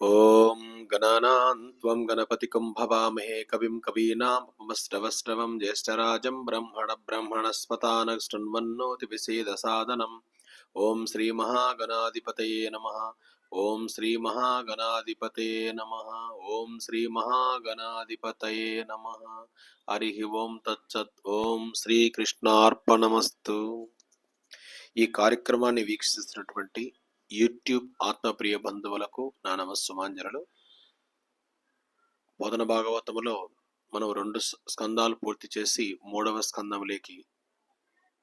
ఓం గణానాం గణపతి కుంభవామహే కవిం కవీనామశ్రవశ్రవం జ్యేష్ఠరాజం బ్రహ్మణ బ్రహ్మణస్పతాన శృణ్వన్నోతి విసేద సాదనం ఓం శ్రీ మహాగణాధిపతయే నమ. ఓం శ్రీ మహాగణాధిపతయే నమ. ఓం శ్రీ మహాగణాధిపతయే నమ. హరి ఓం తచ్చత్ ఓం శ్రీకృష్ణార్పణమస్తు ఈ కార్యక్రమాన్ని వీక్షిస్తున్నటువంటి యూట్యూబ్ ఆత్మప్రియ బంధువులకు నా నమస్సుమాంజనలు. బోధన భాగవతములో మనం రెండు స్కందాలు పూర్తి చేసి మూడవ స్కందంలోకి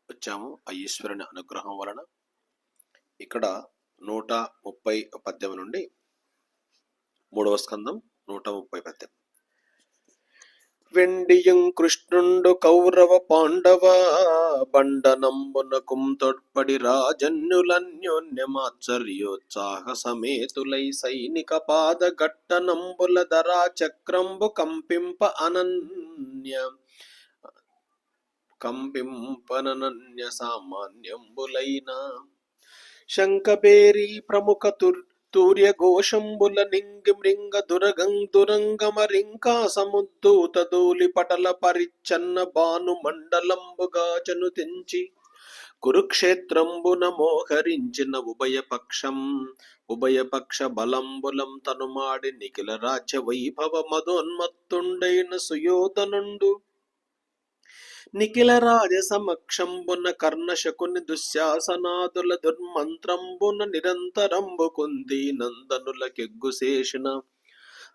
వచ్చాము. ఆ ఈశ్వరుని అనుగ్రహం వలన. ఇక్కడ నూట ముప్పై పద్యం నుండి మూడవ స్కందం నూట ముప్పై పద్యం. వెండియం కృష్ణుండు కౌరవ పాండవ బండనంబునకుం తొడ్పడి రాజన్యులన్యోన్యమాచర్యోత్సాహ సమేతులై సైనిక పాద గట్టనంబుల ధరా చక్రంబు కంపింప అనన్య కంపింపననన్య సామాన్యంబులైన శంఖబేరి ప్రముఖ తుర్ తూర్య ఘోషంబుల నింగి మృంగ దురగం దురంగమరింకా సముద్దూత దూలి పటల పరిచ్ఛన్న భాను మండలంబుగా చను తెంచి కురుక్షేత్రంబున మోహరించిన ఉభయపక్షం ఉభయపక్ష బలంబులం తనుమాడి నిఖిల రాజ్య వైభవ మదోన్మత్తుండైన సుయోధనుండు నిఖిల రాజ సమక్షంబున కర్ణశకుని దుశ్శాసనాదుల దుర్మంత్రంబున నిరంతరంబు కుంది నందనుల కెగ్గుశేషున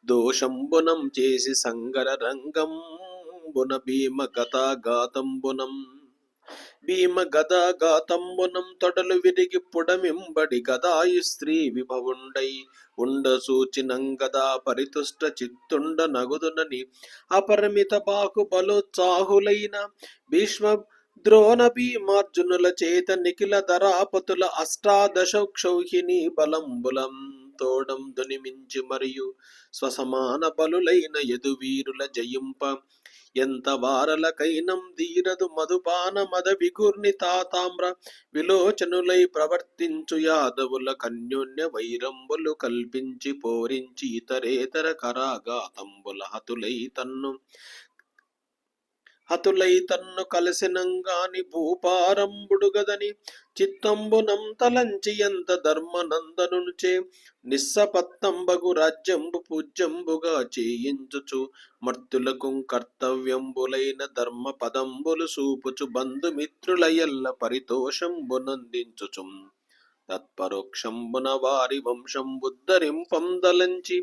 దోషంబునం చేసి సంగర రంగంబున భీమ గతాగాతంబునం భీమ గదాగాతంబునం తొడలు విరిగి పుడమింబడి గదాయి స్త్రీ విభవుండై ఉండ సూచినంగదా పరితుష్ట చిత్తుండ నగుదునని అపరిమిత బాకు బలోత్సాహులైన భీష్మ ద్రోణ భీమార్జునుల చేత నిఖిల ధరాపతుల అష్టాదశ క్షౌహిణి బలంబులం తోడం దునిమించి మరియు స్వసమాన బలులైన యదువీరుల జయింప ఎంత వారలకైనం దీరదు మధుపాన మద విగుర్ని తాతామ్ర విలోచనులై ప్రవర్తించు యాదవుల కన్యోన్య వైరంబులు కల్పించి పోరించి ఇతరేతర కరాగాతంబుల హతులై తన్ను హతులై తన్ను కలిసినంగాని భూపారంబుడు గదని చిత్తంబునం తలంచి ఎంత ధర్మనందనునుచే నిస్సపత్తంబగు రాజ్యంబు పూజ్యంబుగా చేయించుచు మర్తులకు కర్తవ్యంబులైన ధర్మ పదంబులు సూపుచు బంధుమిత్రులయల్ల పరితోషంబునందించుచు తత్పరోక్షంబున వారి వంశం బుద్ధరింపందలంచి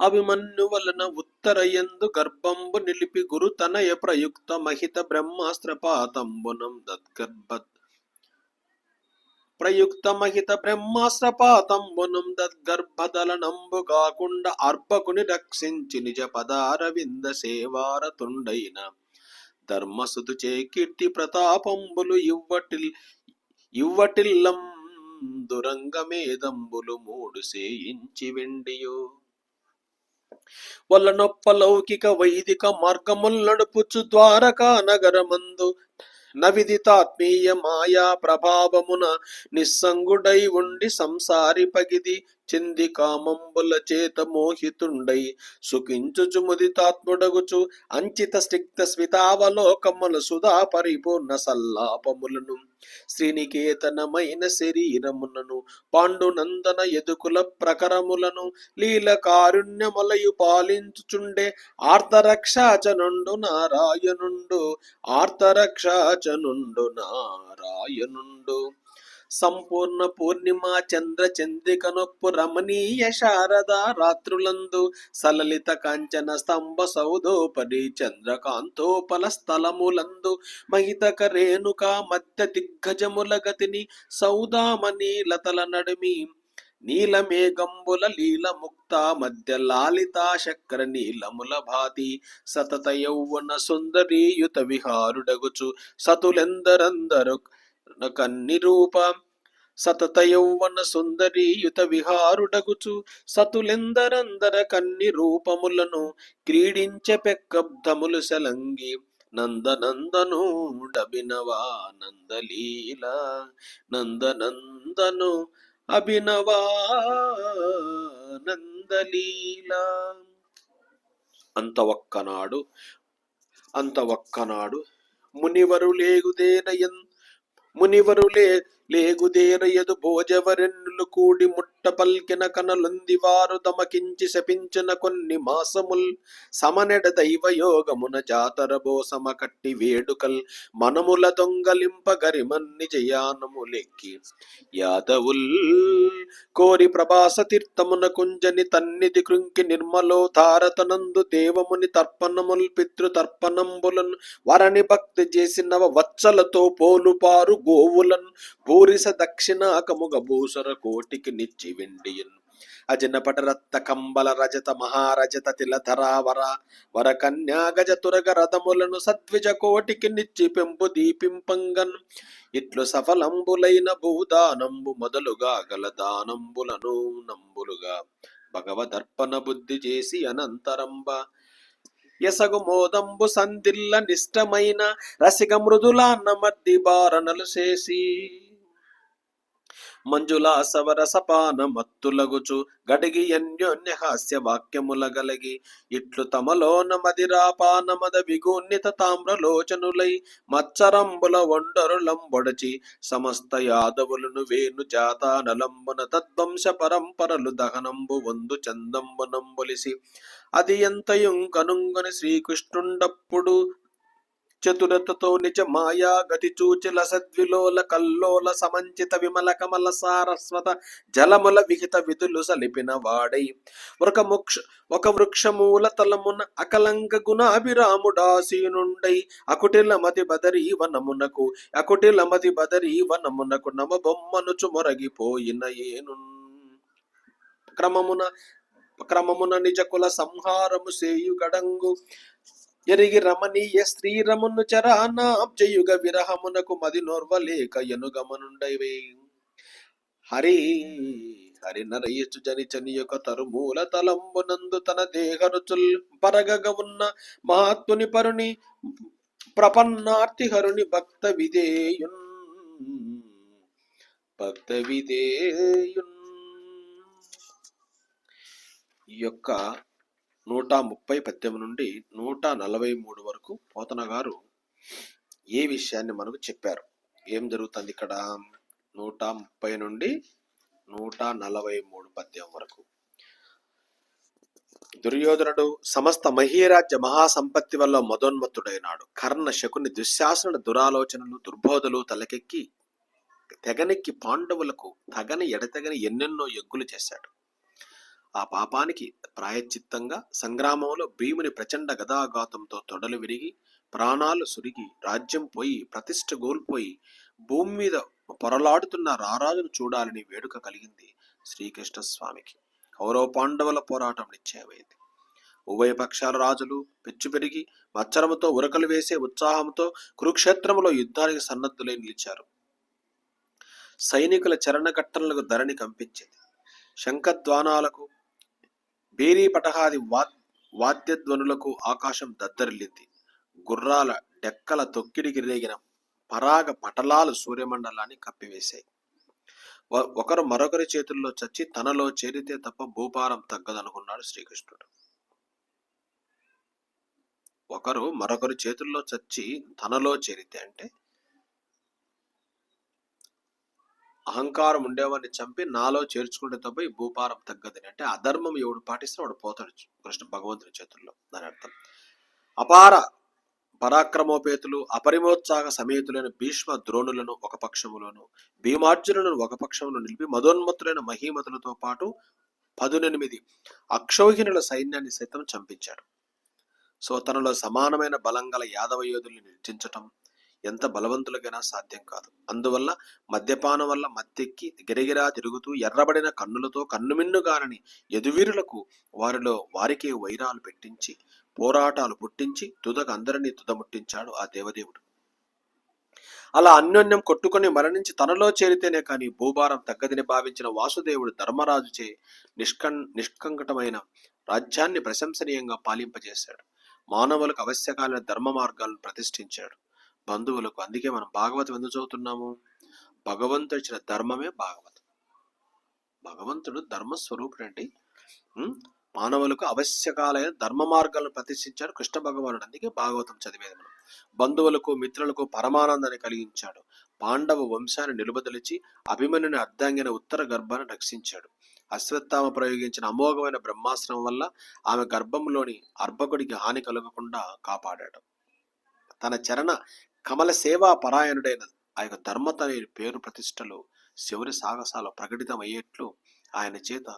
అభిమన్యు వలన ఉత్తర ఎందు గర్భంబు నిలిపి గురు తనయ ప్రయుక్త మహిత బ్రహ్మాస్త్రపాతంబునం దద్గర్భ ప్రయుక్త మహిత బ్రహ్మాస్త్రపాతంబునం దద్గర్భదలనంబు కాకుండా అర్భకుని రక్షించి నిజ పదారవింద సేవారతుండైన ధర్మసుతు చే కీర్తి ప్రతాపంబులు ఇవ్వటిల్ ఇవ్వటిల్లం దురంగమేదంబులు మూడు సేయించి వెండియో. వలనొప్ప లౌకిక వైదిక మార్గముల్ నడుపుచు ద్వారకా నగరమందు నవిదితాత్మీయ మాయా ప్రభావమున నిస్సంగుడై ఉండి సంసారి పగిది చింది కామంబుల చేత మోహితుండై సుఖించుచు ముదితాత్ముడగుచు అంచిత స్నిగ్ధ స్మితావలోకముల సుధా పరిపూర్ణ సల్లాపములను శ్రీనికేతనమైన శరీరములను పాండునందన ఎదుకుల ప్రకరములను లీల కారుణ్యములయు పాలించుచుండే ఆర్తరక్షాచనుండు నారాయణుండు ఆర్తరక్షాచనుండు నారాయణుండు. సంపూర్ణ పూర్ణిమ చంద్ర చంద్రిక నొప్పు రమణీయ శారద రాత్రులందు సలలిత కాంచన స్తంభ సౌధోపరి చంద్రకాంతోపల స్థలములందు మహితక రేణుక మధ్య దిగ్గజముల గతిని సౌదామణి లతల నడుమి నీలమేఘంబుల లీల ముక్త మధ్య లాలితా చక్ర నీలముల భాతి సతత యౌవన సుందరీయుత విహారుడగుచు సతులెందరందరు కన్నిరూప సతత యౌవన సుందరీయుత విహారుడగుచు సతులెందరందర కన్ని రూపములను క్రీడించె పెక్కబ్దములు సెలంగి నందనందను డబినవా నందలీల. నందనందను అభినవా నందలీల. అంత ఒక్కనాడు అంత ఒక్కనాడు మునివరు లేగుదేన ఎంత లే లేగుదేరయదు భోజవరెన్నులు కూడి ముట్ట పల్కిన కనలుంది వారు దమకించి శపించిన కొన్ని మాసముల్. సమనెడ దైవ యోగమున జాతర బోసమ కట్టి వేడుకల్. మనముల దొంగలింప గరిమన్ని జయానములెక్కి. యాదవుల్ కోరి ప్రభాస తీర్థమున కుంజని తన్నిది కృంకి నిర్మలో తారతనందు దేవముని తర్పణముల్ పితృ తర్పణంబులను వరని భక్తి చేసినవ వత్సలతో పోలుపారు గోవులను. పూరిస దక్షిణాకముగ భూసర కోటికి నిచ్చి వెండియన్ అజనపట రత్త కంబల రజత మహారజత తిలధరావర వర కన్యాగజ తురగ రథములను సద్విజ కోటికి నిచ్చి పెంపు దీపింపంగన్. ఇట్లు సఫలంబులైన భూదానంబు మొదలుగా గల దానంబులను నంబులుగా భగవదర్పణ బుద్ధి చేసి అనంతరంబ. ఎసగు మోదంబు సందిల్ల నిష్టమైన రసిక మృదులా నమర్ది బారణలు చేసి మంజులా సవరసపాన మత్తులగుచు గడిగి అన్యోన్య హాస్య వాక్యముల గలగి ఇట్లు తమలోన మదిరాపాన మద విగుణిత తామ్రలోచనులై మచ్చరంబుల వండరులంబొడచి సమస్త యాదవులను వేణు జాతానలంబున తద్వంశ పరంపరలు దహనంబు వందు చందంబునంబొలిసి. అది ఎంతయుం కనుంగని శ్రీకృష్ణుండప్పుడు చతురతతో నిజ మాయా గతి చూచిల సద్విలోల కల్లోల సమంచిత విమల కమల సారస్వత జలముల విహిత విధులు సలిపిన వాడై. ఒక ముక్ష ఒక వృక్షమూల తలమున అకలంక గుణాభిరాముడాసీనుండై అకుటిల మతి బదరీ వనమునకు అకుటిల మతి బదరీ వనమునకు నమ బొమ్మనుచు మొరగిపోయిన ఏను క్రమమున క్రమమున నిజ కుల సంహారము సేయు గడంగు ఎరిగి రమణీయ స్త్రీరమును చరానాబ్జయుగ విరహమునకు మది నోర్వలేక ఎనుగమనుండైవే హరి హరి నరయచు జని చని యొక్క తరుమూల తలంబునందు తన దేహను చుల్ పరగగ ఉన్న మహాత్ముని పరుని ప్రపన్నార్తి హరుని భక్త విధేయున్ భక్త విధేయున్ ఈ యొక్క నూట ముప్పై పద్యం నుండి నూట నలభై మూడు వరకు పోతన గారు ఏ విషయాన్ని మనకు చెప్పారు? ఏం జరుగుతుంది ఇక్కడ? నూట ముప్పై నుండి నూట నలభై మూడు పద్యం వరకు. దుర్యోధనుడు సమస్త మహీరాజ్య మహాసంపత్తి వల్ల మదోన్మత్తుడైనాడు. కర్ణ శకుని దుశ్శాసన దురాలోచనలు దుర్బోధలు తలకెక్కి తెగనెక్కి పాండవులకు తగని ఎడతెగని ఎన్నెన్నో ఎగ్గులు చేశాడు. ఆ పాపానికి ప్రాయశ్చిత్తంగా సంగ్రామంలో భీముని ప్రచండ గదాఘాతంతో తొడలు విరిగి ప్రాణాలు సురిగి రాజ్యం పోయి ప్రతిష్ట కోల్పోయి భూమి మీద పొరలాడుతున్న రారాజును చూడాలని వేడుక కలిగింది శ్రీకృష్ణ స్వామికి కౌరవ పాండవుల పోరాటం నిశ్చయమైంది. ఉభయ పక్షాల రాజులు పెచ్చు పెరిగి మచ్చరముతో ఉరకలు వేసే ఉత్సాహంతో కురుక్షేత్రములో యుద్ధానికి సన్నద్ధులై నిలిచారు. సైనికుల చరణకట్టలకు ధరణి కంపించింది. శంఖద్వానాలకు బేరీ పటహాది వా వాద్యధ్వనులకు ఆకాశం దద్దరిల్లింది. గుర్రాల డెక్కల తొక్కిడికి రేగిన పరాగ పటలాలు సూర్యమండలాన్ని కప్పివేశాయి. ఒకరు మరొకరి చేతుల్లో చచ్చి తనలో చేరితే తప్ప భూపారం తగ్గదనుకున్నాడు శ్రీకృష్ణుడు. ఒకరు మరొకరి చేతుల్లో చచ్చి తనలో చేరితే అంటే అహంకారం ఉండేవాడిని చంపి నాలో చేర్చుకుంటే తప్ప ఈ భూపారం తగ్గదని. అంటే అధర్మం ఎవడు పాటిస్తే వాడు పోతాడు కృష్ణ భగవంతుని చేతుల్లో దాని అర్థం. అపార పరాక్రమోపేతులు అపరిమోత్సాహ సమేతులైన భీష్మ ద్రోణులను ఒక పక్షములోను భీమార్జునులను ఒక పక్షములో నిలిపి మదోన్మత్తులైన మహీమతులతో పాటు పదునెనిమిది అక్షౌహిణుల సైన్యాన్ని సైతం చంపించాడు. సో తనలో సమానమైన బలం గల యాదవ యోధుల్ని నిర్జించటం ఎంత బలవంతులకైనా సాధ్యం కాదు. అందువల్ల మద్యపానం వల్ల మత్తెక్కి గిరగిరా తిరుగుతూ ఎర్రబడిన కన్నులతో కన్నుమిన్నుగానని ఎదువీరులకు వారిలో వారికే వైరాలు పెట్టించి పోరాటాలు పుట్టించి తుదకు అందరినీ తుదముట్టించాడు ఆ దేవదేవుడు. అలా అన్యోన్యం కొట్టుకుని మరణించి తనలో చేరితేనే కాని భూభారం తగ్గదని భావించిన వాసుదేవుడు ధర్మరాజుచే నిష్కం నిష్కంకటమైన రాజ్యాన్ని ప్రశంసనీయంగా పాలింపజేశాడు. మానవులకు అవశ్యకాలైన ధర్మ మార్గాలను ప్రతిష్ఠించాడు. బంధువులకు. అందుకే మనం భాగవతం ఎందుకు చదువుతున్నాము? భగవంతుడు ఇచ్చిన ధర్మమే భాగవతం. భగవంతుడు ధర్మస్వరూపుడు అండి మానవులకు అవశ్యకాలైన ధర్మ మార్గాలను ప్రతిష్ఠించాడు కృష్ణ భగవానుడు. అందుకే భాగవతం చదివేది మనం. బంధువులకు మిత్రులకు పరమానందాన్ని కలిగించాడు. పాండవ వంశాన్ని నిలుబదలిచి అభిమన్యుని అర్ధాంగిన ఉత్తర గర్భాన్ని రక్షించాడు. అశ్వత్థామ ప్రయోగించిన అమోఘమైన బ్రహ్మాస్త్రం వల్ల ఆమె గర్భంలోని అర్భకుడికి హాని కలగకుండా కాపాడాడు. తన చరణ కమల సేవా పరాయణుడైన ఆ యొక్క ధర్మత అనే పేరు ప్రతిష్టలు శివరి సాహసాలు ప్రకటితమయ్యేట్లు ఆయన చేత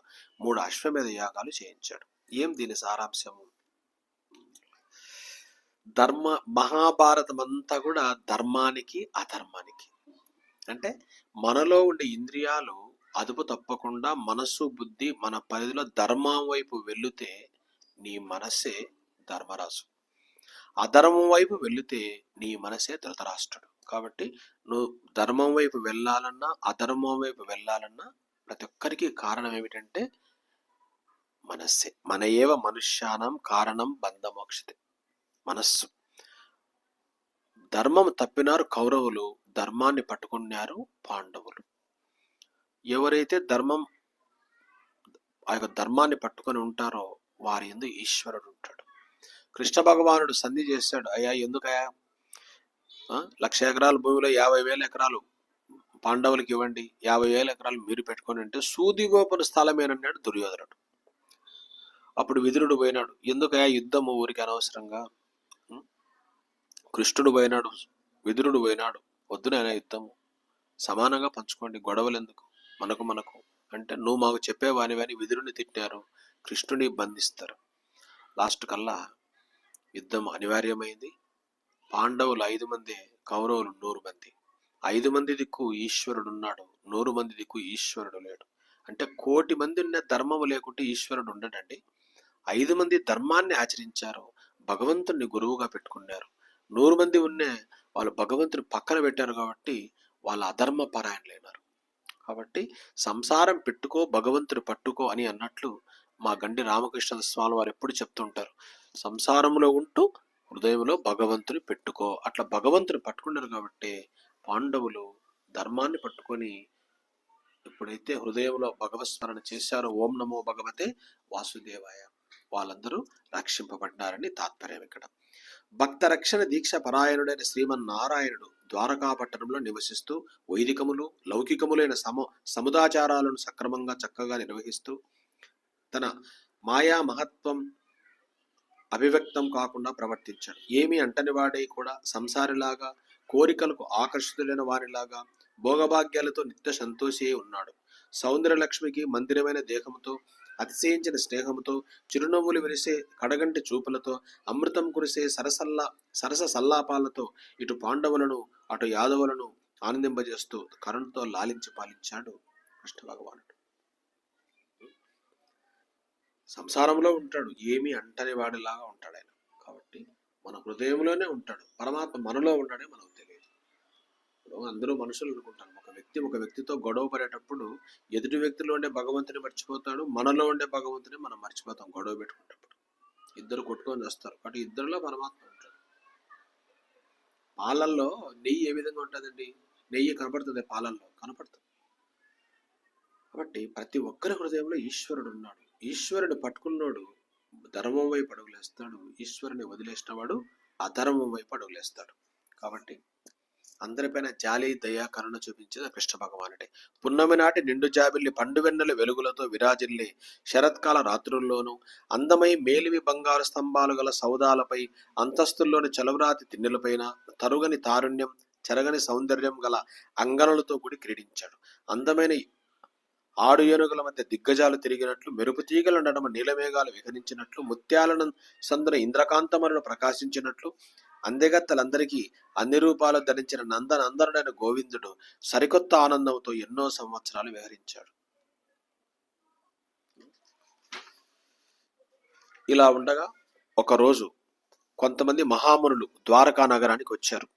మూడు అశ్వమేధ యాగాలు చేయించాడు. ఏం దీని సారాంశము? ధర్మ మహాభారతం అంతా కూడా ధర్మానికి అధర్మానికి. అంటే మనలో ఉండే ఇంద్రియాలు అదుపు తప్పకుండా మనస్సు బుద్ధి మన పరిధిలో ధర్మం వైపు వెళ్ళితే నీ మనస్సే ధర్మరాజు అధర్మం వైపు వెళితే నీ మనసే ధృతరాష్ట్రుడు. కాబట్టి నువ్వు ధర్మం వైపు వెళ్ళాలన్నా అధర్మం వైపు వెళ్ళాలన్నా ప్రతి ఒక్కరికి కారణం ఏమిటంటే మనస్సే. మన ఏవ మనుష్యానం కారణం బంధమోక్షతే. మనస్సు. ధర్మం తప్పినారు కౌరవులు ధర్మాన్ని పట్టుకున్నారు పాండవులు. ఎవరైతే ధర్మం ఆ యొక్క ధర్మాన్ని పట్టుకొని ఉంటారో వారి ఎందు ఈశ్వరుడు ఉంటాడు. కృష్ణ భగవానుడు సంధి చేశాడు అయ్యా ఎందుకయా లక్ష ఎకరాల భూమిలో యాభై వేల ఎకరాలు పాండవులకి ఇవ్వండి. యాభై వేల ఎకరాలు మీరు పెట్టుకొని అంటే సూదిగోపన స్థలమేనన్నాడు దుర్యోధనుడు. అప్పుడు విదురుడు పోయినాడు. ఎందుకయా యుద్ధము ఊరికి అనవసరంగా. కృష్ణుడు పోయినాడు. విదురుడు పోయినాడు. వద్దునైనా యుద్ధము. సమానంగా పంచుకోండి. గొడవలు ఎందుకు మనకు మనకు. అంటే నువ్వు మాకు చెప్పేవానివని విదురుని తిట్టారు. కృష్ణుని బంధిస్తారు. లాస్ట్ కల్లా యుద్ధం అనివార్యమైంది. పాండవులు ఐదు మంది కౌరవులు నూరు మంది. ఐదు మంది దిక్కు ఈశ్వరుడు ఉన్నాడు నూరు మంది దిక్కు ఈశ్వరుడు లేడు. అంటే కోటి మంది ఉన్న ధర్మము లేకుంటే ఈశ్వరుడు ఉండడండి. ఐదు మంది ధర్మాన్ని ఆచరించారు భగవంతుని గురువుగా పెట్టుకున్నారు. నూరు మంది ఉన్నే వాళ్ళు భగవంతుని పక్కన పెట్టారు కాబట్టి వాళ్ళ అధర్మ పరాయణలైనారు కాబట్టి సంసారం పెట్టుకో భగవంతుని పట్టుకో అని అన్నట్లు మా గండి రామకృష్ణ స్వామి వారు ఎప్పుడు చెప్తుంటారు. సంసారంలో ఉంటూ హృదయంలో భగవంతుని పెట్టుకో. అట్లా భగవంతుని పట్టుకున్నారు కాబట్టి పాండవులు ధర్మాన్ని పట్టుకొని ఎప్పుడైతే హృదయంలో భగవత్స్మరణ చేశారో ఓం నమో భగవతే వాసుదేవాయ వాళ్ళందరూ రక్షింపబడ్డారని తాత్పర్యం ఇక్కడ. భక్త రక్షణ దీక్ష పరాయణుడైన శ్రీమన్నారాయణుడు ద్వారకాపట్టణంలో నివసిస్తూ వైదికములు లౌకికములైన సమ సముదాచారాలను సక్రమంగా చక్కగా నిర్వహిస్తూ తన మాయా మహత్వం అభివ్యక్తం కాకుండా ప్రవర్తించాడు ఏమి అంటని వాడే కూడా సంసారిలాగా కోరికలకు ఆకర్షితులైన వారిలాగా భోగభాగ్యాలతో నిత్య సంతోషి ఉన్నాడు. సౌందర్యలక్ష్మికి మందిరమైన దేహముతో అతిశయించిన స్నేహముతో చిరునవ్వులు విరిసే కడగంటి చూపులతో అమృతం కురిసే సరసల్లా సరస సల్లాపాలతో ఇటు పాండవులను అటు యాదవులను ఆనందింపజేస్తూ కరుణతో లాలించి పాలించాడు కృష్ణ భగవానుడు సంసారంలో ఉంటాడు. ఏమీ అంటని వాడిలాగా ఉంటాడు ఆయన. కాబట్టి మన హృదయంలోనే ఉంటాడు. పరమాత్మ మనలో ఉన్నాడే మనకు తెలియదు. ఇప్పుడు అందరూ మనుషులు అనుకుంటారు. ఒక వ్యక్తి ఒక వ్యక్తితో గొడవ పడేటప్పుడు ఎదుటి వ్యక్తిలో ఉండే భగవంతుని మర్చిపోతాడు. మనలో ఉండే భగవంతుని మనం మర్చిపోతాం గొడవ పెట్టుకునేటప్పుడు ఇద్దరు కొట్టుకొని వస్తారు. కాబట్టి ఇద్దరిలో పరమాత్మ ఉంటాడు. పాలల్లో నెయ్యి ఏ విధంగా ఉంటుందండి? నెయ్యి కనపడుతుంది పాలల్లో. కనపడుతుంది. కాబట్టి ప్రతి ఒక్కరి హృదయంలో ఈశ్వరుడు ఉన్నాడు. ఈశ్వరుని పట్టుకున్నాడు ధర్మం వైపు అడుగులేస్తాడు ఈశ్వరుని వదిలేసిన వాడు అధర్మం వైపు అడుగులేస్తాడు. కాబట్టి అందరిపైన జాలి దయా కరుణ చూపించేది కృష్ణ భగవానుడే. పున్నమి నాటి నిండు జాబిల్లి పండు వెన్నెల వెలుగులతో విరాజిల్లి శరత్కాల రాత్రుల్లోనూ అందమై మేలివి బంగారు స్తంభాలు గల సౌదాలపై అంతస్తుల్లోని చలవరాతి తిన్నెలపైన తరుగని తారుణ్యం చెరగని సౌందర్యం గల అంగనులతో కూడి క్రీడించాడు. అందమైన ఆడు ఏనుగుల మధ్య దిగ్గజాలు తిరిగినట్లు మెరుపు తీగలు నడమ నీలమేఘాలు విహరించినట్లు ముత్యాలను సందున ఇంద్రకాంతమరును ప్రకాశించినట్లు అందెగత్తలందరికీ అన్ని రూపాలు ధరించిన నందనందనుడైన గోవిందుడు సరికొత్త ఆనందంతో ఎన్నో సంవత్సరాలు విహరించాడు. ఇలా ఉండగా ఒకరోజు కొంతమంది మహామునులు ద్వారకా నగరానికి వచ్చారు.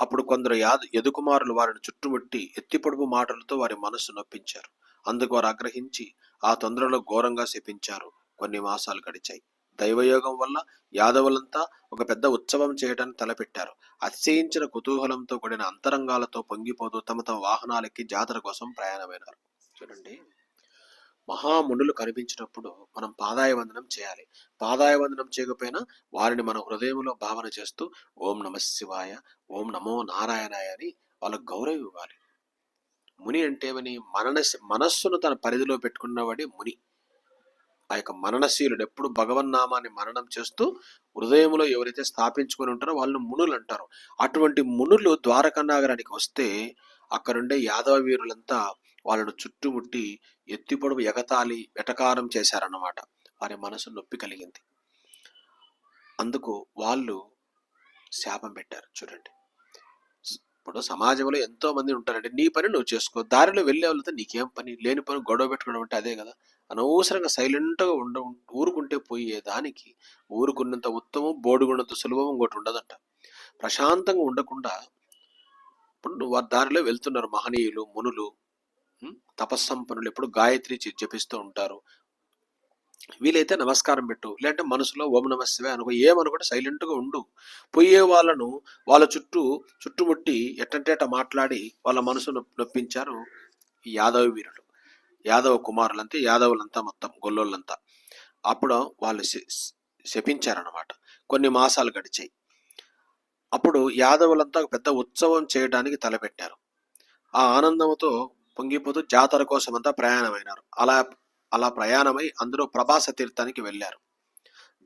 అప్పుడు కొందరు యాద యదుకుమారులు వారిని చుట్టుముట్టి ఎత్తిపొడుపు మాటలతో వారి మనస్సు నొప్పించారు. అందుకు వారు ఆగ్రహించి ఆ తొందరలో ఘోరంగా శపించారు. కొన్ని మాసాలు గడిచాయి. దైవయోగం వల్ల యాదవులంతా ఒక పెద్ద ఉత్సవం చేయటాన్ని తలపెట్టారు. అతిశయించిన కుతూహలంతో కూడిన అంతరంగాలతో పొంగిపోతూ తమ తమ వాహనాలెక్కి జాతర కోసం ప్రయాణమైనారు. చూడండి. మహామునులు కనిపించినప్పుడు మనం పాదాయ వందనం చేయాలి. పాదాయ వందనం చేయకపోయినా వారిని మన హృదయంలో భావన చేస్తూ ఓం నమ శివాయ ఓం నమో నారాయణాయ అని వాళ్ళకు గౌరవం ఇవ్వాలి. ముని అంటేమని మనన మనస్సును తన పరిధిలో పెట్టుకున్నవాడే ముని. ఆ యొక్క మననశీలుడు ఎప్పుడు భగవన్నామాన్ని మననం చేస్తూ హృదయంలో ఎవరైతే స్థాపించుకొని ఉంటారో వాళ్ళు మునులు అంటారు. అటువంటి మునులు ద్వారకనాగరానికి వస్తే అక్కడుండే యాదవ వీరులంతా వాళ్ళను చుట్టుముట్టి ఎత్తిపొడవు ఎగతాళి వెటకారం చేశారన్నమాట. వారి మనసు నొప్పి కలిగింది. అందుకు వాళ్ళు శాపం పెట్టారు. చూడండి. ఇప్పుడు సమాజంలో ఎంతో మంది ఉంటారంటే నీ పని నువ్వు చేసుకో. దారిలో వెళ్ళే వాళ్ళతో నీకేం పని? లేని పని గొడవ పెట్టుకోవడం అంటే అదే కదా. అనవసరంగా సైలెంట్గా ఉండ ఊరుకుంటే పోయే దానికి ఊరుకున్నంత ఉత్తమం బోడుకున్నంత సులభం ఇంకోటి ఉండదంట. ప్రశాంతంగా ఉండకుండా ఇప్పుడు నువ్వు దారిలో వెళ్తున్నారు మహనీయులు మునులు తపస్సంపన్నులు ఎప్పుడు గాయత్రి జపిస్తూ ఉంటారు. వీలైతే నమస్కారం పెట్టు. లేదంటే మనసులో ఓం నమ శివాయ అనుకో ఏమనుకుంటే సైలెంట్గా ఉండు. పోయే వాళ్ళను వాళ్ళ చుట్టూ చుట్టుముట్టి ఎట్టంటేట మాట్లాడి వాళ్ళ మనసు నొప్పించారు ఈ యాదవ వీరులు. యాదవ కుమారులంతా యాదవులంతా మొత్తం గొల్లోళ్ళంతా. అప్పుడు వాళ్ళు శపించారనమాట కొన్ని మాసాలు గడిచాయి. అప్పుడు యాదవులంతా పెద్ద ఉత్సవం చేయడానికి తలపెట్టారు. ఆ ఆనందంతో పొంగిపోతూ జాతర కోసం అంతా ప్రయాణమైనారు. అలా అలా ప్రయాణమై అందరూ ప్రభాస తీర్థానికి వెళ్ళారు.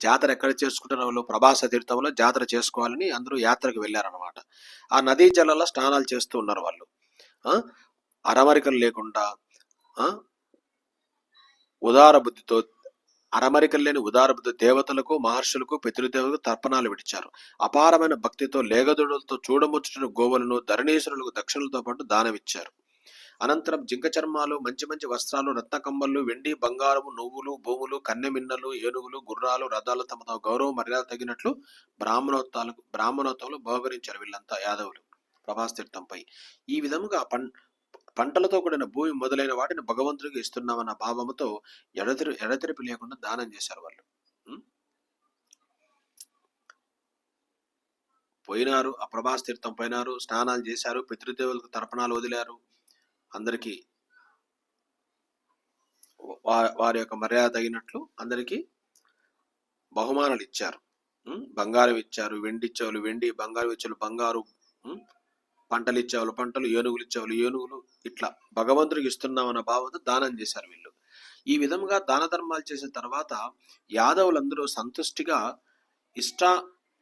జాతర ఎక్కడ చేసుకుంటున్న వాళ్ళు ప్రభాస తీర్థంలో జాతర చేసుకోవాలని అందరూ యాత్రకు వెళ్ళారనమాట ఆ నదీ జలాల్లో స్నానాలు చేస్తూ ఉన్నారు వాళ్ళు. అరమరికలు లేకుండా ఉదార బుద్ధితో అరమరికలు లేని ఉదార బుద్ధి దేవతలకు మహర్షులకు పితృదేవులకు తర్పణాలు విడిచారు. అపారమైన భక్తితో లేగదుడులతో చూడముచ్చుటిన గోవులను ధరణీశ్వరులకు దక్షిణలతో పాటు దానమిచ్చారు. అనంతరం జింక చర్మాలు మంచి మంచి వస్త్రాలు రత్నకంబళ్ళు వెండి బంగారము నువ్వులు భూములు కన్నెమిన్నలు ఏనుగులు గుర్రాలు రథాలు తమ తమ గౌరవ మర్యాద తగినట్లు బ్రాహ్మణోత్తాలకు బ్రాహ్మణోత్సవాలు బహుకరించారు వీళ్ళంతా యాదవులు. ప్రభాస్ తీర్థంపై ఈ విధముగా పం పంటలతో కూడిన భూమి మొదలైన వాటిని భగవంతుడికి ఇస్తున్నామన్న భావముతో ఎడతెరి ఎడతెరిపి లేకుండా దానం చేశారు వాళ్ళు. పోయినారు ఆ ప్రభాస్ తీర్థం పోయినారు స్నానాలు చేశారు పితృదేవులకు తర్పణాలు వదిలారు. అందరికీ వారి యొక్క మర్యాద తగినట్లు అందరికీ బహుమానాలు ఇచ్చారు. బంగారం ఇచ్చారు వెండి ఇచ్చేవాళ్ళు వెండి బంగారం ఇచ్చేవాళ్ళు బంగారు పంటలు ఇచ్చేవాళ్ళు పంటలు ఏనుగులు ఇచ్చేవాళ్ళు ఏనుగులు ఇట్లా భగవంతుడికి ఇస్తున్నామన్న భావంతో దానం చేశారు వీళ్ళు. ఈ విధంగా దాన ధర్మాలు చేసిన తర్వాత యాదవులందరూ సంతుష్టిగా ఇష్ట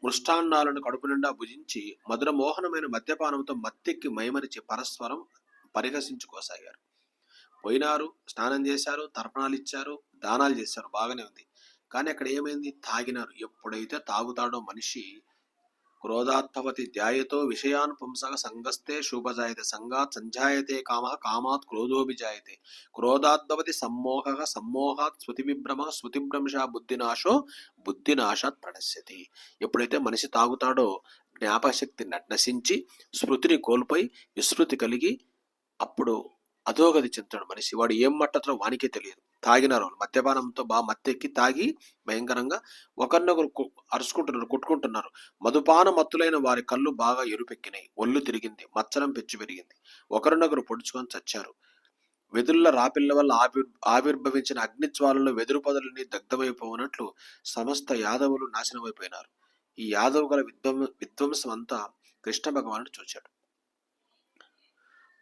మృష్టాన్నాలను కడుపు నిండా భుజించి మధుర మోహనమైన మద్యపానంతో మత్తెక్కి మైమరిచి పరస్పరం పరిహసించుకోసాగారు. పోయినారు స్నానం చేశారు తర్పణాలు ఇచ్చారు దానాలు చేశారు బాగానే ఉంది. కానీ అక్కడ ఏమైంది? తాగినారు. ఎప్పుడైతే తాగుతాడో మనిషి క్రోధాత్పవతి ధ్యాయతో విషయాన్ పుంసక సంగస్తే శుభజాయతే సంగాత్ సంజాయతే కామ కామాత్ క్రోధోభిజాయతే. క్రోధాద్భవతి సమ్మోహ సమ్మోహాత్ స్మృతి విభ్రమ స్మృతిభ్రంశ బుద్ధినాశో బుద్ధినాశాత్ ప్రణశ్యతి. ఎప్పుడైతే మనిషి తాగుతాడో జ్ఞాపశక్తి నశించి స్మృతిని కోల్పోయి విస్మృతి కలిగి అప్పుడు అధోగతి చెందుతాడు మనిషి. వాడు ఏం మట్టతో వానికే తెలియదు. తాగినారు వాళ్ళు మద్యపానంతో బాగా మత్తెక్కి తాగి భయంకరంగా ఒకరినొకరు కు- అరుచుకుంటున్నారు కొట్టుకుంటున్నారు. మధుపాన మత్తులైన వారి కళ్ళు బాగా ఎరుపెక్కినాయి. ఒళ్ళు తిరిగింది. మచ్చరం పెచ్చు పెరిగింది. ఒకరినొకరు పొడుచుకొని చచ్చారు. వెదుళ్ళ రాపిల్ల వల్ల ఆవిర్ ఆవిర్భవించిన అగ్నిజ్వాలలో వెదురు పొదలని దగ్ధమైపోయినట్లు సమస్త యాదవులు నాశనమైపోయినారు. ఈ యాదవు గల విధ్వం విధ్వంసం అంతా కృష్ణ భగవానుడు చూచాడు.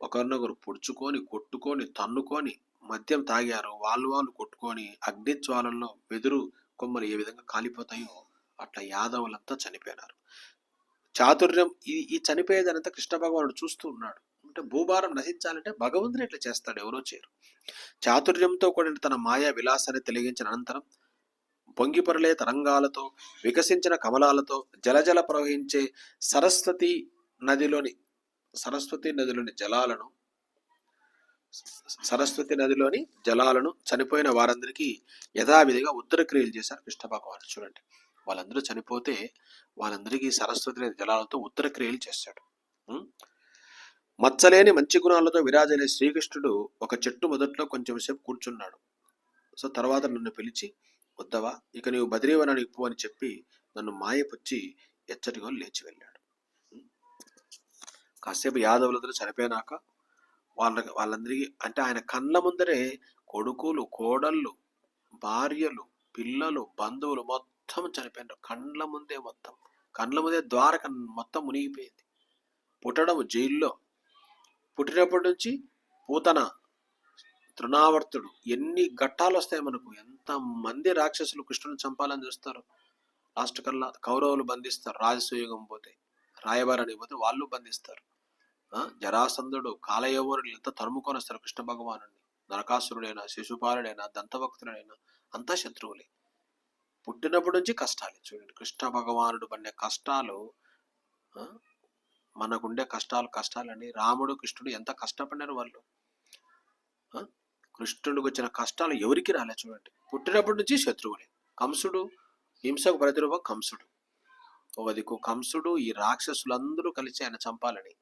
ఒకరినొకరు పొడుచుకొని కొట్టుకొని తన్నుకొని మద్యం తాగారు. వాళ్ళు వాళ్ళు కొట్టుకొని అగ్నిజ్వాలల్లో వెదురు కొమ్మలు ఏ విధంగా కాలిపోతాయో అట్లా యాదవులంతా చనిపోయినారు. చాతుర్యం ఈ ఈ చనిపోయేదనంతా కృష్ణ భగవానుడు చూస్తూ ఉన్నాడు. అంటే భూభారం నశించాలంటే భగవంతుడు ఇట్లా చేస్తాడు ఎవరో చేయరు. చాతుర్యంతో కూడిన తన మాయా విలాసాన్ని తెలిగించిన అనంతరం పొంగిపరలే తరంగాలతో వికసించిన కమలాలతో జలజల ప్రవహించే సరస్వతి నదిలోని సరస్వతి నదిలోని జలాలను సరస్వతి నదిలోని జలాలను చనిపోయిన వారందరికీ యథావిధిగా ఉత్తర క్రియలు చేశారు కృష్ణ భగవాను చూడండి వాళ్ళందరూ చనిపోతే వాళ్ళందరికీ సరస్వతి నది జలాలతో ఉత్తర క్రియలు చేశాడు మచ్చలేని మంచి గుణాలతో విరాజనే శ్రీకృష్ణుడు ఒక చెట్టు మొదట్లో కొంచెం సేపు కూర్చున్నాడు. సో తర్వాత నన్ను పిలిచి వద్దవా ఇక నీవు బద్రీవనానికి పో అని చెప్పి నన్ను మాయపుచ్చి ఎచ్చటిగా లేచి వెళ్ళాడు. కాసేపు యాదవులందరూ చనిపోయినాక వాళ్ళ వాళ్ళందరికీ అంటే ఆయన కళ్ళ ముందరే కొడుకులు కోడళ్ళు భార్యలు పిల్లలు బంధువులు మొత్తం చనిపోయినారు. కండ్ల ముందే మొత్తం. కండ్ల ముందే ద్వారక మొత్తం మునిగిపోయింది. పుట్టడం జైల్లో. పుట్టినప్పటి నుంచి పూతన తృణావర్తుడు ఎన్ని ఘట్టాలు వస్తాయి మనకు? ఎంత మంది రాక్షసులు కృష్ణుని చంపాలని చూస్తారు? లాస్ట్ కల్లా కౌరవులు బంధిస్తారు. రాజసూయుగం పోతే రాయబారానికి పోతే వాళ్ళు బంధిస్తారు. జరాసంధుడు కాలయవరుడు ఎంత తరుముకొని వస్తారు కృష్ణ భగవానుడిని నరకాసురుడైనా శిశుపాలుడైనా దంతభక్తుడైన అంతా శత్రువులే. పుట్టినప్పటి నుంచి కష్టాలే. చూడండి కృష్ణ భగవానుడు పడిన కష్టాలు మనకుండే కష్టాలు కష్టాలని రాముడు కృష్ణుడు ఎంత కష్టపడినారు వాళ్ళు? కృష్ణుడికి వచ్చిన కష్టాలు ఎవరికి రాలే చూడండి. పుట్టినప్పటి నుంచి శత్రువులే. కంసుడు హింసకు ప్రతిరూప కంసుడు. ఓ కంసుడు ఈ రాక్షసులందరూ కలిసి ఆయన చంపాలని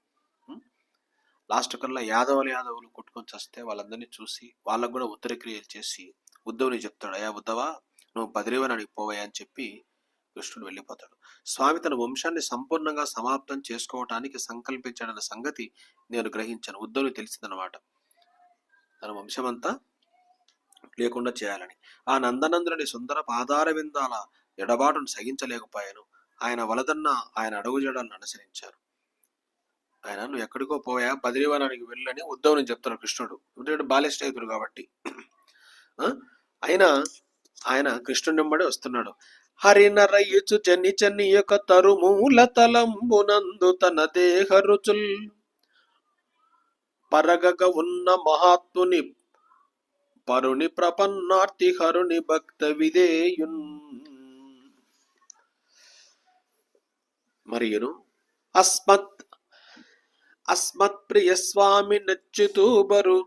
లాస్ట్ కల్లా యాదవులు యాదవులు కొట్టుకొని చస్తే వాళ్ళందరినీ చూసి వాళ్ళకు కూడా ఉత్తరక్రియలు చేసి ఉద్ధవుని చెప్తాడు అయ్యా ఉద్ధవా నువ్వు బద్రీవనానికి పోవయ్యా అని చెప్పి కృష్ణుడు వెళ్ళిపోతాడు. స్వామి తన వంశాన్ని సంపూర్ణంగా సమాప్తం చేసుకోవటానికి సంకల్పించాడన్న సంగతి నేను గ్రహించాను. ఉద్ధవుని తెలిసిందనమాట తన వంశమంతా లేకుండా చేయాలని. ఆ నందనందుని సుందర పాదార విందాల ఎడబాటును సహించలేకపోయాను. ఆయన వలదన్న ఆయన అడుగుజాడలను అనుసరించారు. ఆయన నువ్వు ఎక్కడికో పోయా బద్రీవనానికి వెళ్ళని ఉద్ధవుని చెప్తున్నాడు కృష్ణుడు. ఎందుకంటే బాల్య స్నేహితుడు కాబట్టి. ఆయన అయినా ఆయన కృష్ణుడి వెంబడి వస్తున్నాడు. హరినరయుచు చెన్ని చెన్ని యొక్క తరుమూల తలంబునందు తన దేహ రుచుల్ పరగగ ఉన్న మహాత్ముని పరుని ప్రపన్నార్తి హరుని భక్త విధేయున్. మరియును అస్మత్ అస్మత్ ప్రియ స్వామి నచ్చుతూబరు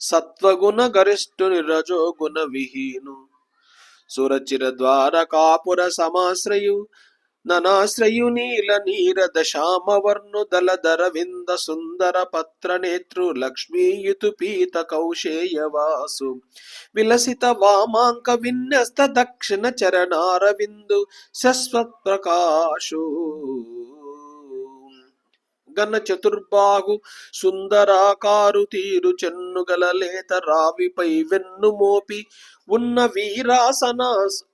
సత్వగుణ గరిష్ఠుని రజోగుణ విహీను. సురచిర ద్వార కాపుర సమాశ్రయు. ననాశ్రయు నీల నీర దశామవర్ణు దళధర వింద సుందర పత్ర నేత్రు లక్ష్మీయుతు పీత కౌశేయవాసు విలసిత వామాంక విన్యస్త దక్షిణ చరణారవిందు శశ్వత్ ప్రకాశు గన చతుర్బాహు సుందరాకారు తీరు చెన్నుగల లేత రావిపై వెన్ను మోపి ఉన్న వీరాసన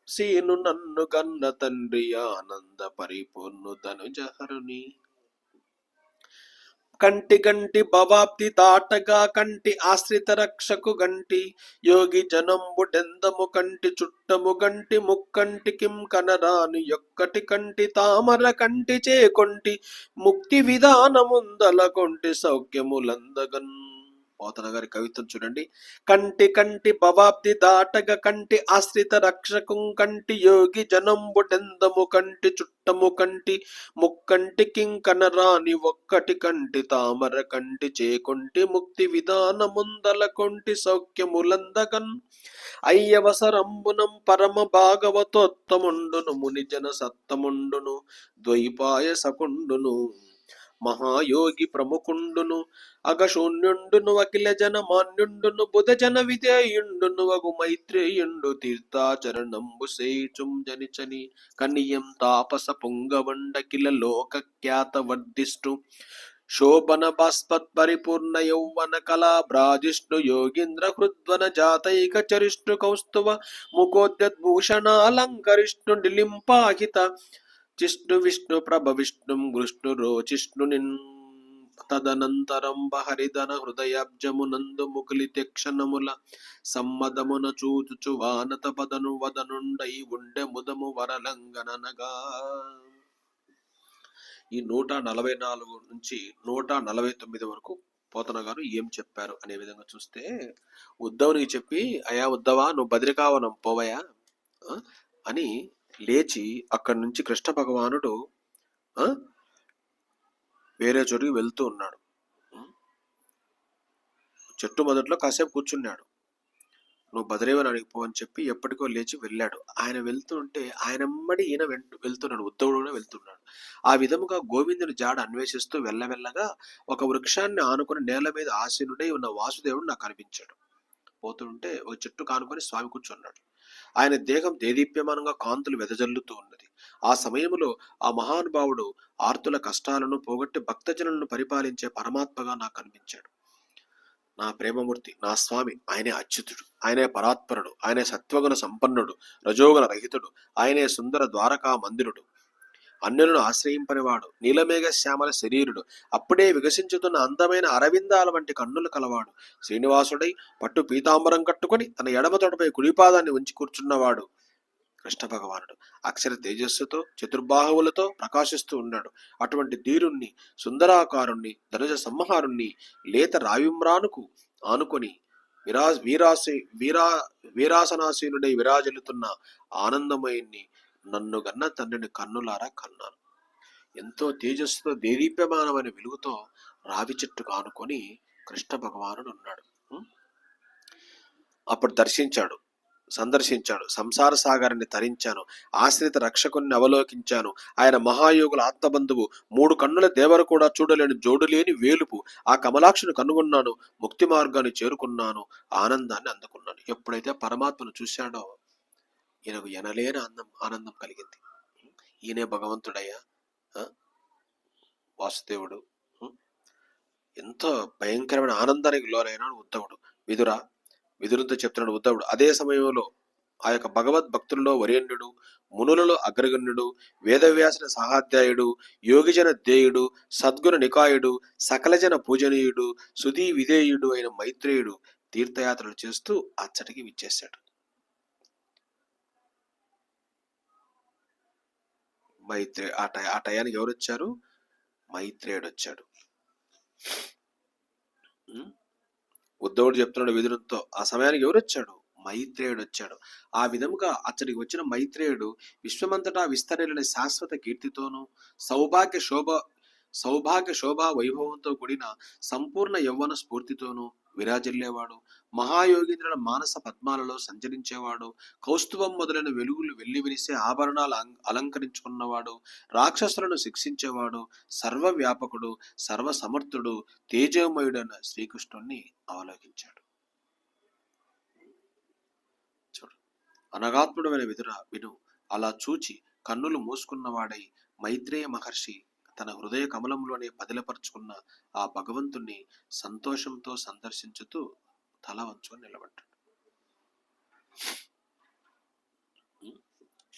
సీను నన్ను గన్న తండ్రి ఆనంద పరిపూర్ణు ధనుజహరుని. కంటి గంటి భవాబ్ది దాటగా కంటి ఆశ్రిత రక్షకు గంటి. యోగి జనంబుడెందము కంటి చుట్టము గంటి ముక్కంటి కిం కనరాని యొక్కటి కంటి తామర కంటి చేకొంటి. ముక్తి విధానముందల కొంటి సౌఖ్యములందగన్ పోతన గారి కవిత్వం చూడండి. కంటి కంటి భవాబ్ది దాటగ కంటి ఆశ్రిత రక్షకం కంటి యోగి జనంబుడెందము కంటి చుట్టము కంటి ముక్కంటి కింకనరాని ఒక్కటి కంటి తామర కంటి చేకొంటి ముక్తి విధానముందల కొంటి సౌఖ్యములందగన్ అయ్యవసరంబునం పరమ భాగవతోత్తముండును మునిజన సత్తముండును ద్వైపాయ సకుండును మహాయోగి ప్రముఖుండును అగశూన్యుండును అఖిల జన మాన్యుండును బుధ జన విధేయుండును అగు మైత్రేయుండు తీర్థాచరణంబు సేచుం జనిచని కనియం తాపస పొంగవండకిల లోక ఖ్యాత వర్ధిష్టు శోభన బాస్పత్ పరిపూర్ణ యౌవన కళా భ్రాజిష్ణు యోగీంద్ర హృద్వన జాతైక చరిష్ణు కౌస్తువ ముఖోద్యద్భూషణాలంకరిష్ణు నిలింపాహిత జిష్ణు విష్ణు ప్రభ విష్ణుం కృష్ణు రోచిష్ణునిన్ తదనంతరం బహరిధన హృదయాబ్జమునందు ముకులితే క్షణముల సమ్మదమున చూచుచు వానత పదను వదనుండై ఉండే ముదము వరలంగననగా ఈ నూట నలభై నాలుగు నుంచి నూట నలభై తొమ్మిది వరకు పోతన గారు ఏం చెప్పారు అనే విధంగా చూస్తే ఉద్ధవునికి చెప్పి అయా ఉద్ధవా నువ్వు బద్రికావనం పోవయా అని లేచి అక్కడి నుంచి కృష్ణ భగవానుడు వేరే చోటికి వెళ్తూ ఉన్నాడు. చెట్టు మొదట్లో కాసేపు కూర్చున్నాడు. నువ్వు బద్రీవనానికి అడిగిపో అని చెప్పి ఎప్పటికో లేచి వెళ్ళాడు. ఆయన వెళ్తుంటే ఆయన ఈయన వెళ్తున్నాడు. ఉద్ధవుడు వెళ్తున్నాడు. ఆ విధముగా గోవిందుని జాడ అన్వేషిస్తూ వెళ్ళవెళ్ళగా ఒక వృక్షాన్ని ఆనుకుని నేల మీద ఆసీనుడై ఉన్న వాసుదేవుడు నాకు కనిపించాడు పోతుంటే ఒక చెట్టు కానుకొని స్వామి కూర్చున్నాడు. ఆయన దేహం దేదీప్యమానంగా కాంతులు వెదజల్లుతూ ఉన్నది. ఆ సమయంలో ఆ మహానుభావుడు ఆర్తుల కష్టాలను పోగొట్టి భక్తజనులను పరిపాలించే పరమాత్మగా నాకు కనిపించాడు. నా ప్రేమమూర్తి నా స్వామి ఆయనే అచ్యుతుడు ఆయనే పరాత్పరుడు ఆయనే సత్వగుణ సంపన్నుడు రజోగుణ రహితుడు ఆయనే సుందర ద్వారకా మందిరుడు అన్యులను ఆశ్రయింపనివాడు నీలమేఘ శ్యామల శరీరుడు. అప్పుడే వికసించుతున్న అందమైన అరవిందాల వంటి కన్నులు కలవాడు. శ్రీనివాసుడై పట్టు పీతాంబరం కట్టుకొని తన ఎడమ తొడపై కుడిపాదాన్ని ఉంచి కూర్చున్నవాడు కృష్ణ భగవానుడు అక్షర తేజస్సుతో చతుర్బాహువులతో ప్రకాశిస్తూ ఉన్నాడు. అటువంటి ధీరుణ్ణి సుందరాకారుణ్ణి ధనుజ సంహారుణ్ణి లేత రావిమ్రానుకు ఆనుకొని విరా వీరాసి వీరా వీరాసనాసీనుడై విరాజిల్లుతున్న ఆనందమయుణ్ణి నన్ను గన్న తండ్రిని కన్నులారా కన్నాను. ఎంతో తేజస్సుతో దేదీప్యమానమైన వెలుగుతో రావి చెట్టు కానుకొని కృష్ణ భగవానుడు ఉన్నాడు. అప్పుడు దర్శించాడు సందర్శించాడు సంసార సాగరాన్ని తరించాను ఆశ్రిత రక్షకుని అవలోకించాను. ఆయన మహాయోగుల ఆత్మబంధువు మూడు కన్నుల దేవరు కూడా చూడలేని జోడులేని వేలుపు ఆ కమలాక్షుని కనుగొన్నాను ముక్తి మార్గాన్ని చేరుకున్నాను ఆనందాన్ని అందుకున్నాను. ఎప్పుడైతే పరమాత్మను చూశాడో ఈయనకు ఎనలేని ఆనందం ఆనందం కలిగింది. ఈయనే భగవంతుడయ్యా వాసుదేవుడు ఎంతో భయంకరమైన ఆనందానికి లోనైనాడు ఉద్ధవుడు. విదుర విదురుతో చెప్తున్నాడు ఉద్ధవుడు అదే సమయంలో ఆ యొక్క భగవద్ భక్తులలో వరేణ్యుడు మునులలో అగ్రగణ్యుడు వేదవ్యాసుని సహాధ్యాయుడు యోగిజన ధ్యేయుడు సద్గుణ నికాయుడు సకలజన పూజనీయుడు సుధీ విధేయుడు అయిన మైత్రేయుడు తీర్థయాత్రలు చేస్తూ అచ్చటికి విచ్చేశాడు. మైత్రే ఆ టై ఆ టయానికి ఎవరు వచ్చారు మైత్రేయుడు వచ్చాడు ఉద్ధవుడు చెప్తున్నాడు విదురుతో ఆ సమయానికి ఎవరు వచ్చాడు మైత్రేయుడు వచ్చాడు ఆ విధముగా అతడికి వచ్చిన మైత్రేయుడు విశ్వమంతటా విస్తరణ శాశ్వత కీర్తితోనూ సౌభాగ్య శోభ సౌభాగ్య శోభా వైభవంతో కూడిన సంపూర్ణ యవ్వన స్ఫూర్తితోనూ విరాజిల్లేవాడు. మహాయోగీంద్రుల మానస పద్మాలలో సంచరించేవాడు. కౌస్తుభం మొదలైన వెలుగులు వెళ్ళి విరిసే ఆభరణాలు అం- అలంకరించుకున్నవాడు. రాక్షసులను శిక్షించేవాడు. సర్వవ్యాపకుడు సర్వసమర్థుడు తేజోమయుడైన శ్రీకృష్ణుణ్ణి అవలోకించాడు. చూడు అనగాత్ముడమైన విదుర విను. అలా చూచి కన్నులు మూసుకున్నవాడై మైత్రేయ మహర్షి తన హృదయ కమలంలోనే పదిలపరుచుకున్న ఆ భగవంతుణ్ణి సంతోషంతో సందర్శించుతూ తల వంచుకొని నిలబడ్డాడు.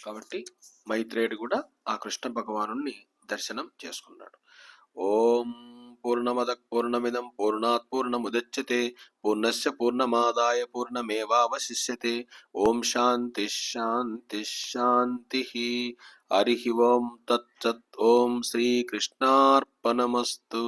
కాబట్టి మైత్రేయుడు కూడా ఆ కృష్ణ భగవాను దర్శనం చేసుకున్నాడు. ఓం பூர்ணமதக் பூர்ணமிதம் பூர்ணாத் பூர்ணமுதச்சதே பூர்ணஸ்ய பூர்ணமாதாய பூர்ணமேவாவசிஷ்யते ஓம் சாந்தி ஷாந்தி ஷாந்தி ஹரி ஓம் தத் ஓம் ஸ்ரீ கிருஷ்ணார்ப்பணமஸ்து